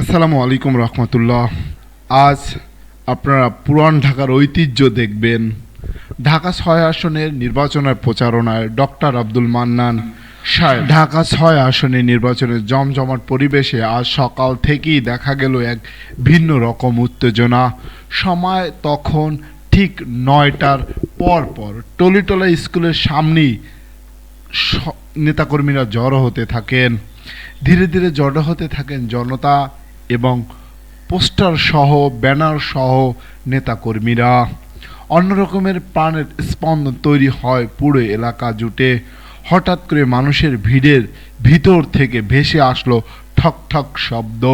আসসালামু আলাইকুম রহমতুল্লাহ। আজ আপনারা পুরান ঢাকার ঐতিহ্য দেখবেন। ঢাকা ছয় আসনের নির্বাচনের প্রচারণায় ডক্টর আব্দুল মান্নান সাহেব। ঢাকা ছয় আসনের নির্বাচনের জমজমাট পরিবেশে আজ সকাল থেকেই দেখা গেল এক ভিন্ন রকম উত্তেজনা। সময় তখন ঠিক নয়টার পর পর টলিটলা স্কুলের সামনেই নেতাকর্মীরা জড়ো হতে থাকেন। ধীরে ধীরে জড়ো হতে থাকেন জনতা এবং পোস্টার সহ, ব্যানার সহ নেতাকর্মীরা অন্যরকমের প্রাণের স্পন্দন তৈরি হয় পুরো এলাকা জুটে। হঠাৎ করে মানুষের ভিড়ের ভিতর থেকে ভেসে আসলো ঠক ঠক শব্দ।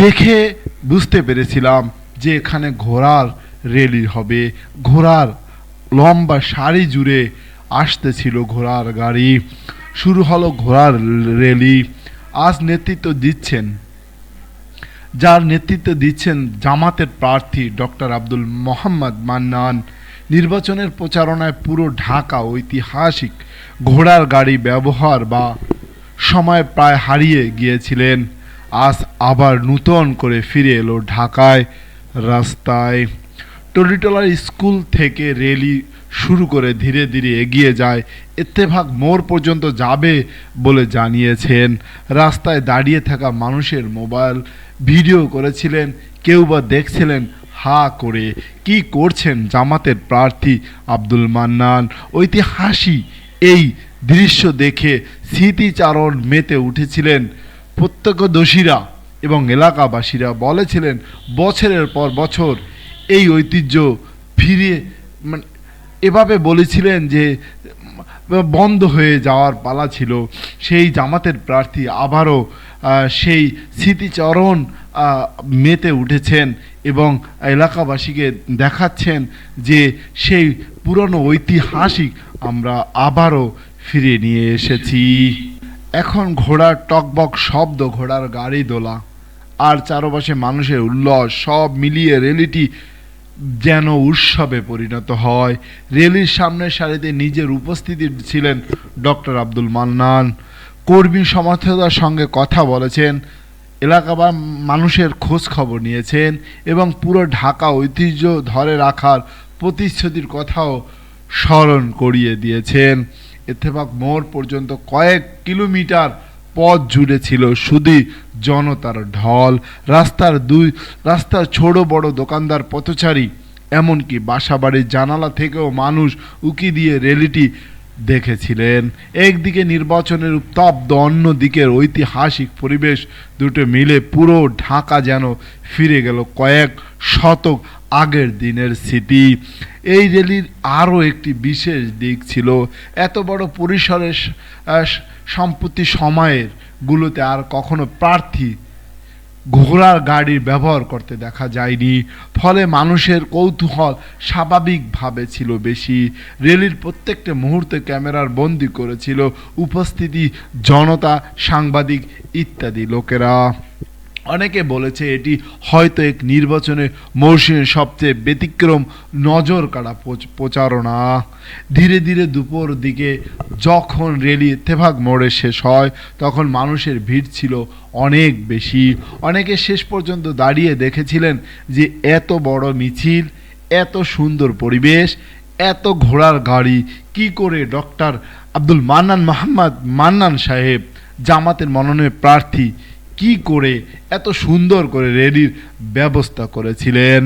দেখে বুঝতে পেরেছিলাম যে এখানে ঘোড়ার রেলি হবে। ঘোড়ার লম্বা সারি জুড়ে আসতেছিল ঘোড়ার গাড়ি। শুরু হলো ঘোড়ার রেলি। আজ নেতৃত্ব দিচ্ছেন যার নেতৃত্ব দিচ্ছেন জামাতের প্রার্থী ডক্টর আব্দুল মোহাম্মদ মান্নান। নির্বাচনের প্রচারণায় পুরো ঢাকা ঐতিহাসিক ঘোড়ার গাড়ি ব্যবহার বা সময় প্রায় হারিয়ে গিয়েছিলেন। আজ আবার নূতন করে ফিরে এলো ঢাকায় রাস্তায়। টলিটলার স্কুল থেকে রেলি শুরু করে ধীরে ধীরে এগিয়ে যায়। ইত্তেফাক মোড় পর্যন্ত যাবে বলে জানিয়েছেন। রাস্তায় দাঁড়িয়ে থাকা মানুষের মোবাইল ভিডিও করেছিলেন, কেউ বা দেখছিলেন, হা করে। কি করছেন জামাতের প্রার্থী আব্দুল মান্নান? ঐতিহাসিক এই দৃশ্য দেখে স্মৃতিচারণ মেতে উঠেছিলেন প্রত্যক্ষদর্শীরা এবং এলাকাবাসীরা। বলেছিলেন, বছরের পর বছর এই ঐতিহ্য ফিরে মানে এভাবে বলেছিলেন যে বন্ধ হয়ে যাওয়ার পালা ছিল। সেই জামাতের প্রার্থী আবারও সেই স্মৃতিচরণ মেতে উঠেছেন এবং এলাকাবাসীকে দেখাচ্ছেন যে সেই পুরনো ঐতিহাসিক আমরা আবারও ফিরে নিয়ে এসেছি। এখন ঘোড়ার টকবক শব্দ, ঘোড়ার গাড়ি দোলা, আর চারপাশে মানুষের উল্লাস, সব মিলিয়ে রেলিটি যেন উৎসবে পরিণত হয়। রেলির সামনের সারিতে নিজের উপস্থিতি ছিলেন ডক্টর আব্দুল মান্নান। কর্মী সমর্থকদের সঙ্গে কথা বলেছেন এলাকা বা মানুষের খোঁজ খবর নিয়েছেন এবং পুরো ঢাকা ঐতিহ্য ধরে রাখার প্রতিশ্রুতির কথাও স্মরণ করিয়ে দিয়েছেন। ইত্তেফাক মোড় পর্যন্ত কয়েক কিলোমিটার পথ জুড়ে ছিল শুধু জনতার ঢল, রাস্তার দুই, রাস্তার ছোট বড় দোকানদার পথচারী, এমনকি বাসাবাড়ির জানালা থেকেও মানুষ উকি দিয়ে রেলিটি দেখেছিলেন। একদিকে নির্বাচনের উত্তপ্ত, অন্যদিকের ঐতিহাসিক পরিবেশ দুটো মিলে পুরো ঢাকা যেন ফিরে গেল কয়েক শতক আগের দিনের স্মৃতি। এই রেলির আরও একটি বিশেষ দিক ছিল, এত বড় পরিসরের সম্প্রতি সময়ের গুলোতে আর কখনো প্রার্থী ঘোড়ার গাড়ির ব্যবহার করতে দেখা যায়নি। ফলে মানুষের কৌতূহল স্বাভাবিকভাবে ছিল বেশি। রেলির প্রত্যেকটা মুহূর্তে ক্যামেরার বন্দি করেছিল উপস্থিতি, জনতা, সাংবাদিক ইত্যাদি লোকেরা। অনেকে বলেছে এটি হয়তো এক নির্বাচনে মৌসুমের সবচেয়ে ব্যতিক্রম নজর কাড়া প্রচ- প্রচারণা। ধীরে ধীরে দুপুর দিকে যখন রেলি ইত্তেফাক মোড়ে শেষ হয়, তখন মানুষের ভিড় ছিল অনেক বেশি। অনেকে শেষ পর্যন্ত দাঁড়িয়ে দেখেছিলেন যে এত বড় মিছিল, এত সুন্দর পরিবেশ, এত ঘোড়ার গাড়ি, কি করে ডক্টর আব্দুল মান্নান মোহাম্মদ মান্নান সাহেব জামাতের মনোনয়ন প্রার্থী কি করে এত সুন্দর করে রেডির ব্যবস্থা করেছিলেন?